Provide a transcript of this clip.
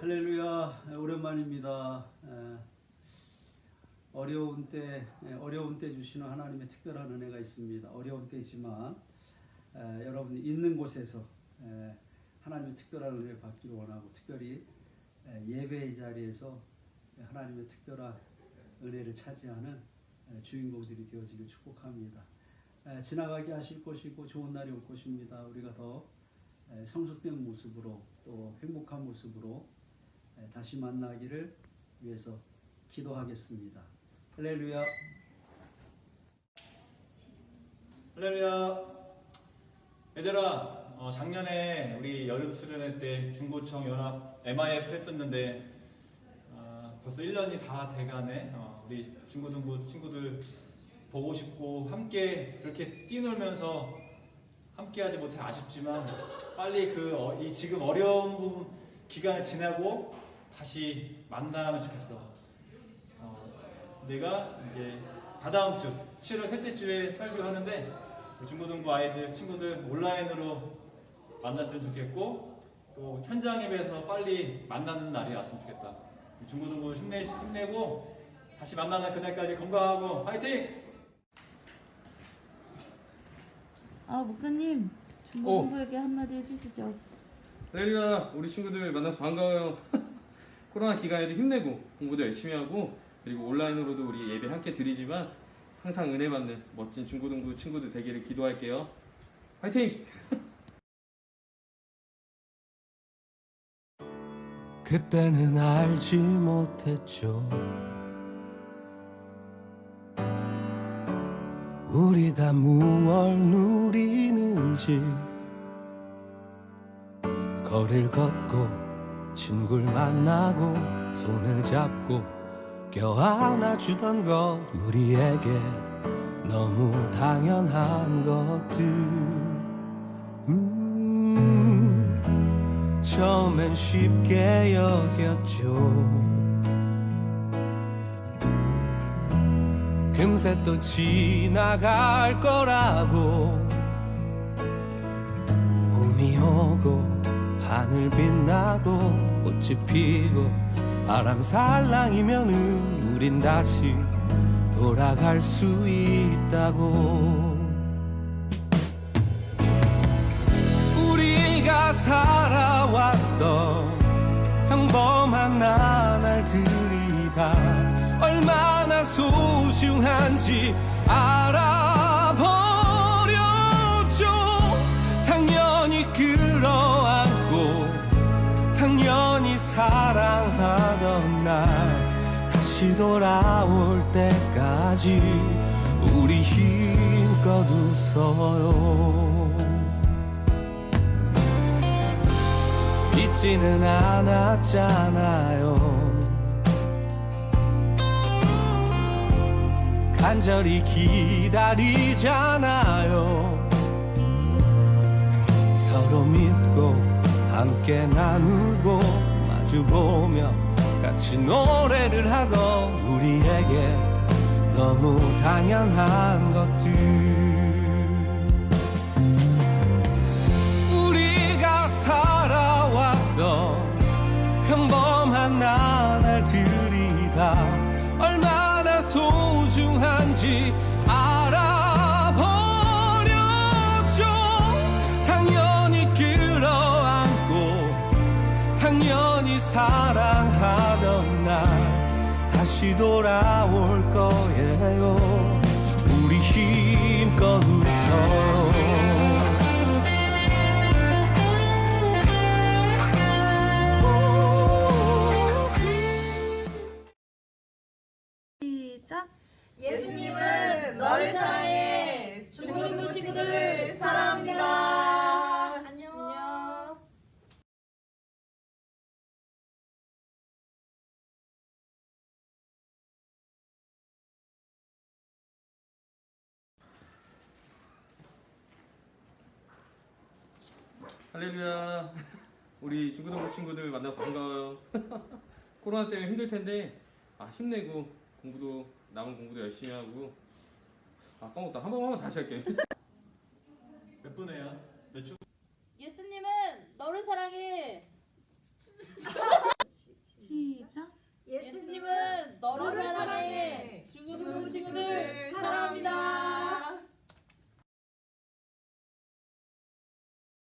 할렐루야 오랜만입니다. 에, 어려운 때 에, 어려운 때 주시는 하나님의 특별한 은혜가 있습니다. 어려운 때지만 에, 여러분이 있는 곳에서 에, 하나님의 특별한 은혜를 받기를 원하고 특별히 에, 예배의 자리에서 하나님의 특별한 은혜를 차지하는 에, 주인공들이 되어지길 축복합니다. 에, 지나가게 하실 것이고 좋은 날이 올 것입니다. 우리가 더 에, 성숙된 모습으로 또 행복한 모습으로 에, 다시 만나기를 위해서 기도하겠습니다. 할렐루야. 할렐루야. 얘들아, 어, 작년에 우리 여름 수련회 때 중고청 연합 MIF 했었는데 아, 벌써 1년이 다 돼가네. 어, 우리 중고등부 친구들 보고 싶고 함께 그렇게 뛰놀면서 함께 하지 못해 아쉽지만 빨리 그 이 지금 어려운 부분 기간을 지나고 다시 만나면 좋겠어. 어, 내가 이제 다다음 주 7월 셋째 주에 설교하는데 중고등부 아이들 친구들 온라인으로 만났으면 좋겠고 또 현장 예배에서 빨리 만나는 날이 왔으면 좋겠다. 중고등부 힘내 힘내고 다시 만나는 그날까지 건강하고 파이팅! 아 목사님 중고등부에게 한마디 해주시죠. 할렐루야 우리 친구들 만나서 반가워요 코로나 기간에도 힘내고 공부도 열심히 하고 그리고 온라인으로도 우리 예배 함께 드리지만 항상 은혜 받는 멋진 중고등부 친구들 되기를 기도할게요 화이팅! 그때는 알지 못했죠. 우리가 무얼 누리는지 거리를 걷고 친구를 만나고 손을 잡고 껴안아주던 것 우리에게 너무 당연한 것들. 음, 처음엔 쉽게 여겼죠. 금세 또 지나갈 거라고 하늘 빛나고 꽃이 피고 바람 살랑이면은 우린 다시 돌아갈 수 있다고. 우리가 살아왔던 평범한 나날들이 다. 얼마나 소중한지 다시 돌아올 때까지 우리 힘껏 웃어요. 잊지는 않았잖아요. 간절히 기다리잖아요. 서로 믿고 함께 나누고 마주보며 같이 노래를 우리에게 너무 당연한 것들. 우리가 살아왔던 평범한 나 다시 돌아올 거예요 할렐루야. 우리 중고등부 친구들 만나서 반가워요. 코로나 때문에 힘들 텐데 아 힘내고 공부도 남은 공부도 열심히 하고. 아 까먹었다 한 번만 다시 할게 몇 분에요? 몇 초? 예수님은 너를 사랑해. 시작.